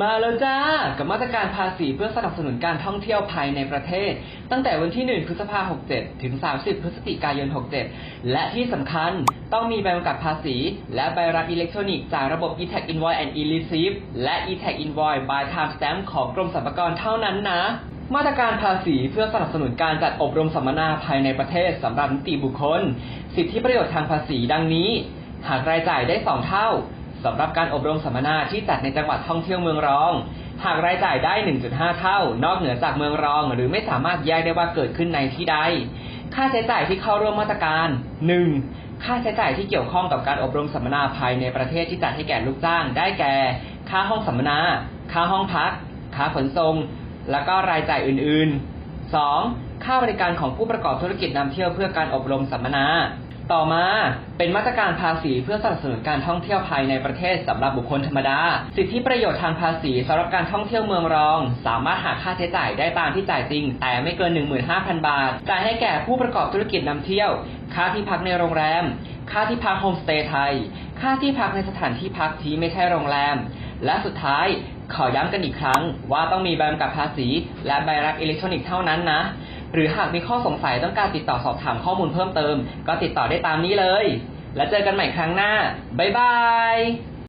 มาแล้วจ้า กับมาตรการภาษีเพื่อสนับสนุนการท่องเที่ยวภายในประเทศ ตั้งแต่วันที่ 1 พฤษภาคม 67 ถึง 30 พฤศจิกายน 67 และที่สำคัญต้องมีใบกำกับภาษี และใบรับอิเล็กทรอนิกส์จากระบบ e-tax invoice and e-receipt และ e-tax invoice by timestamp ของกรมสรรพากรเท่านั้นนะ มาตรการภาษีเพื่อสนับสนุนการจัดอบรมสัมมนาภายในประเทศสำหรับนิติบุคคล สิทธิประโยชน์ทางภาษีดังนี้ หากรายจ่ายได้ 2 เท่า สำหรับการอบรมสัมมนาที่จัดในจังหวัดท่องเที่ยวเมืองรอง หากรายจ่ายได้ 1.5 เท่า นอกเหนือจากเมืองรอง หรือไม่สามารถแยกได้ว่าเกิดขึ้นในที่ใด ค่าใช้จ่ายที่เข้าร่วมมาตรการ 1. ค่าใช้จ่ายที่เกี่ยวข้องกับการอบรมสัมมนาภายในประเทศที่จัดให้แก่ลูกจ้าง ได้แก่ ค่าห้องสัมมนา ค่าห้องพัก ค่าขนส่ง แล้วก็รายจ่ายอื่น ๆ 2. ค่าบริการของผู้ประกอบธุรกิจนำเที่ยวเพื่อการอบรมสัมมนา ต่อมาเป็นมาตรการภาษีเพื่อสนับสนุนการท่องเที่ยวภายในประเทศสำหรับบุคคลธรรมดา สิทธิประโยชน์ทางภาษีสำหรับการท่องเที่ยวเมืองรอง สามารถหาค่าใช้จ่ายได้ตามที่จ่ายจริง แต่ไม่เกิน 15,000 บาท จ่ายให้แก่ผู้ประกอบธุรกิจนำเที่ยว ค่าที่พักในโรงแรม ค่าที่พักโฮมสเตย์ไทย ค่าที่พักในสถานที่พักที่ไม่ใช่โรงแรม และสุดท้ายขอย้ำกันอีกครั้งว่าต้องมีใบกำกับภาษี และใบรับอิเล็กทรอนิกส์เท่านั้นนะ หรือหากมีข้อสงสัยต้องการติดต่อสอบถามข้อมูลเพิ่มเติม ก็ติดต่อได้ตามนี้เลย แล้วเจอกันใหม่ครั้งหน้า บ๊ายบาย